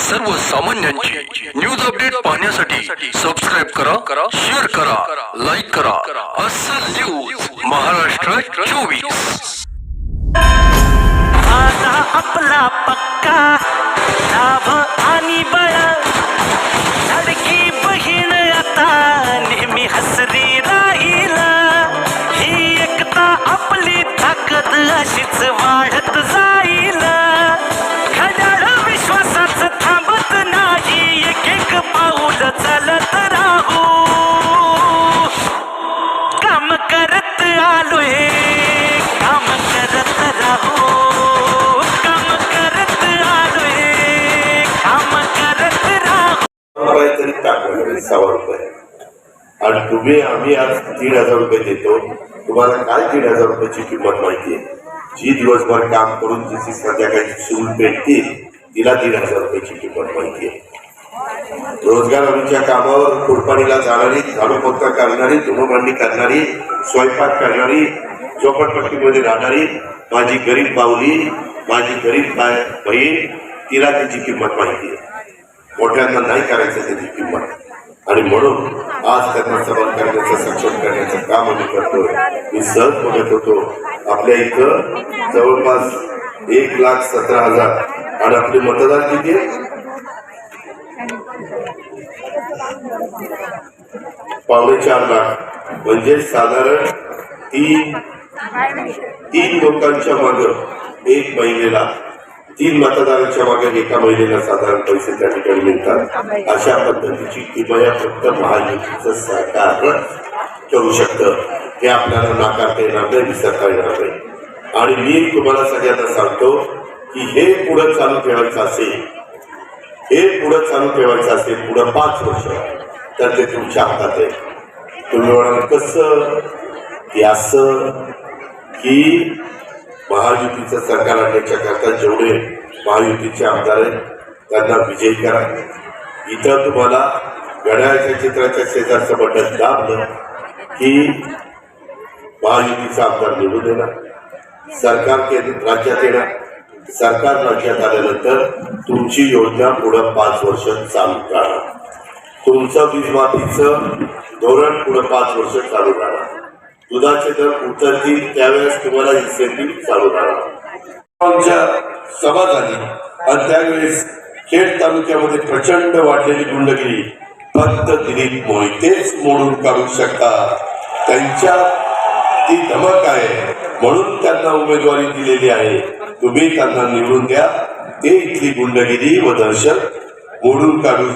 सर्वसामान्यांची news update पाहण्यासाठी subscribe करा शेअर करा लाईक करा. असं न्यूज महाराष्ट्र चोवीस. आपला पक्का तरी टाकलं सव्वा रुपये. आणि तुम्ही आम्ही आज दीड हजार रुपये देतो. तुम्हाला काय दीड हजार रुपयाची किंमत माहिती आहे. जी दिवसभर काम करून जिची संध्याकाळी सून भेटते तिला दीड हजार रुपयाची किंमत माहिती आहे. रोजगार हमीच्या कामावर कुरपाणीला जाणारी झाडू पोता करणारी धुमभांडी करणारी स्वयंपाक करणारी झोपडपट्टीमध्ये राहणारी माझी गरीब बावली माझी गरीब बाय बहीण तिला त्याची किंमत माहिती आहे. मोठ्यांना नाही करायचं त्याची किंमत आणि म्हणून आज त्यांना सबल करण्याचं सक्षम करण्याचं काम आम्ही करतोय. मी सहज बघत होतो आपल्या इथं जवळपास एक लाख सतरा हजार. आणि आपले मतदार किती पावणे चार लाख. म्हणजे साधारण तीन तीन लोकांच्या माग एक महिलेला तीन मतदारांच्या मागे एका महिलेला साधारण पैसे त्या ठिकाणी मिळतात. अशा पद्धतीची किमया फक्त महायुतीचं सरकार करू शकतं. हे आपल्याला नाकारता येणार नाही विसरता येणार नाही. आणि मी तुम्हाला सगळ्यांना सांगतो की हे पुढं चालू ठेवायचं असेल हे पुढं चालू ठेवायचं असेल पुढं पाच वर्ष तर ते तुमच्या हातात आहे. तुम्ही म्हणाल कसं? की असं की महायुतीचं सरकार आणण्याच्याकरता जेवढे महायुतीचे आमदार आहेत त्यांना विजयी करा. इथं तुम्हाला घड्याळाच्या चित्राच्या शेजारचं बटन दाबलं की महायुतीचा आमदार निवडून येणार. सरकार केंद्र राज्यात येणार. सरकार राज्यात आल्यानंतर तुमची योजना पुढं पाच वर्ष चालू राहणार. तुमचं वीजमाफीचं धोरण पुढं पाच वर्ष चालू राहणार. दुधाचे दर उतरतील त्यावेळेस तुम्हाला इन्सेंटिव्ह चालू राहणार आमच्या सभा झाली. आणि त्यावेळेस खेड तालुक्यामध्ये प्रचंड वाढलेली गुंडगिरी. फक्त दिलीप मोहितेच मोडून काढू शकतात. त्यांच्या ती धमक आहे. म्हणून त्यांना उमेदवारी दिलेली आहे. तुम्ही त्यांना निवडून द्या. ते इथली गुंडगिरी व दहशत मोडून काढू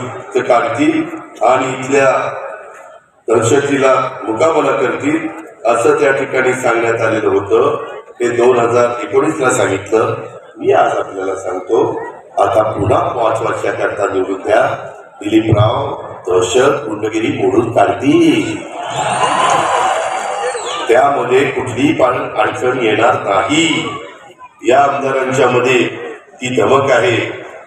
काढतील. आणि इथल्या दहशतीला मुकाबला करतील असं त्या ठिकाणी सांगण्यात आलेलं होतं. ते दोन हजार एकोणीसला सांगितलं. मी आज आपल्याला सांगतो आता पुन्हा पाच वर्षाकरता निवडून द्या. दिलीपराव दहशत गुंडगिरी मोडून काढतील. त्यामध्ये कुठलीही पण अडचण येणार नाही. या आमदारांच्या मध्ये ती धमक आहे.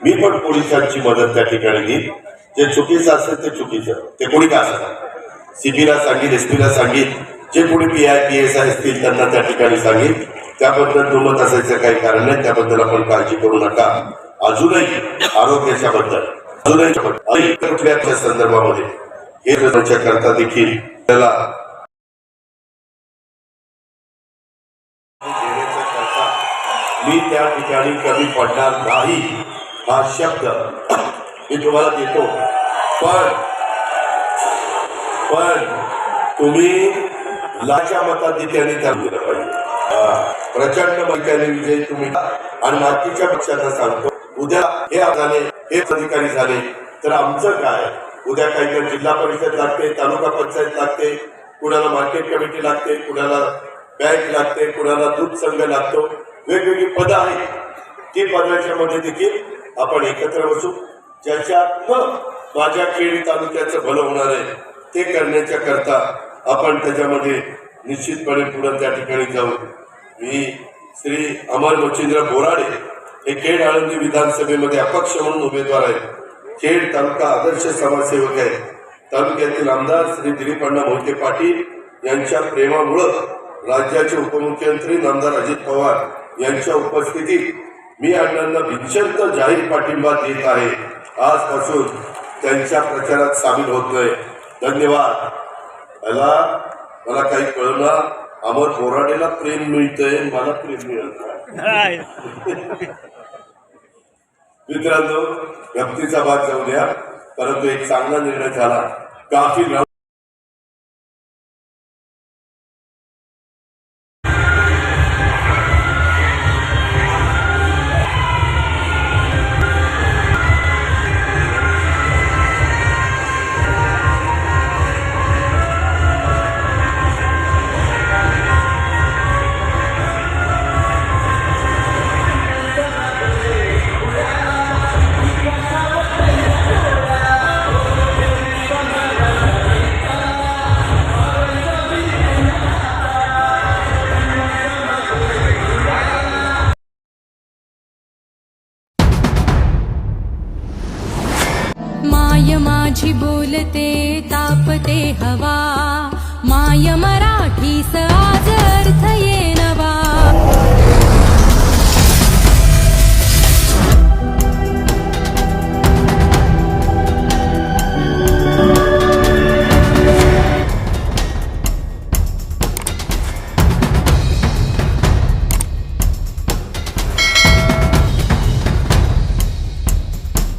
मी पण पोलिसांची मदत त्या ठिकाणी देईन. जे चुकीचं असेल ते चुकीचं. ते कोणी का असणार सीपीला सांगेल एसपीला सांगेल जे कोणी P I P S I असतील त्यांना त्या ठिकाणी सांगेल त्याबद्दल दुमत असायचं काही कारण नाही. त्याबद्दल आपण काळजी करू नका. अजूनही आरोग्याच्या बद्दल अजूनही कुठल्याच्या संदर्भामध्ये हे करण्याच्या करता देखील त्याला मी त्या ठिकाणी कमी पडणार नाही हा शब्द मी तुम्हाला देतो. पण पण तुम्ही लाच्या मताधिक्याने त्या दिलं पाहिजे. प्रचंड मताने विजय तुम्ही. आणि बाकीच्या पक्षांना सांगतो उद्या हे झाले हे अधिकारी झाले तर आमचं काय? उद्या काही जिल्हा परिषद लागते तालुका पंचायत लागते कुणाला मार्केट कमिटी लागते कुणाला बँक लागते कुणाला दूध संघ लागतो. वेगवेगळी पदं आहेत. ती पदाच्या मध्ये देखील आपण एकत्र बसू. ज्याच्यात माझ्या खेड तालुक्याचं भलं होणार आहे. ते करण्याच्या करता आपण त्याच्यामध्ये निश्चितपणे पुढे त्या ठिकाणी जाऊ. मी श्री अमर मच्छिंद्र बोराडे हे खेड आळंदी विधानसभेमध्ये अपक्ष म्हणून उमेदवार आहेत. खेड तालुका आदर्श समाजसेवक आहेत. तालुक्यातील आमदार श्री दिलीप अण्णा मोहिते पाटील यांच्या प्रेमामुळं राज्याचे उपमुख्यमंत्री नामदार अजित पवार यांच्या उपस्थितीत मी अण्णांना विचंत जाहीर पाठिंबा देत आहे. आजपासून त्यांच्या प्रचारात सामील होत नाही. धन्यवाद. मला मला काही कळलं. अमर बोराडेला प्रेम मिळतंय मला प्रेम मिळत मित्रांनो गमतीचा भाग जाऊ द्या. परंतु एक चांगला निर्णय झाला. काफी माझी बोलते तापते हवा. माय मराठी सा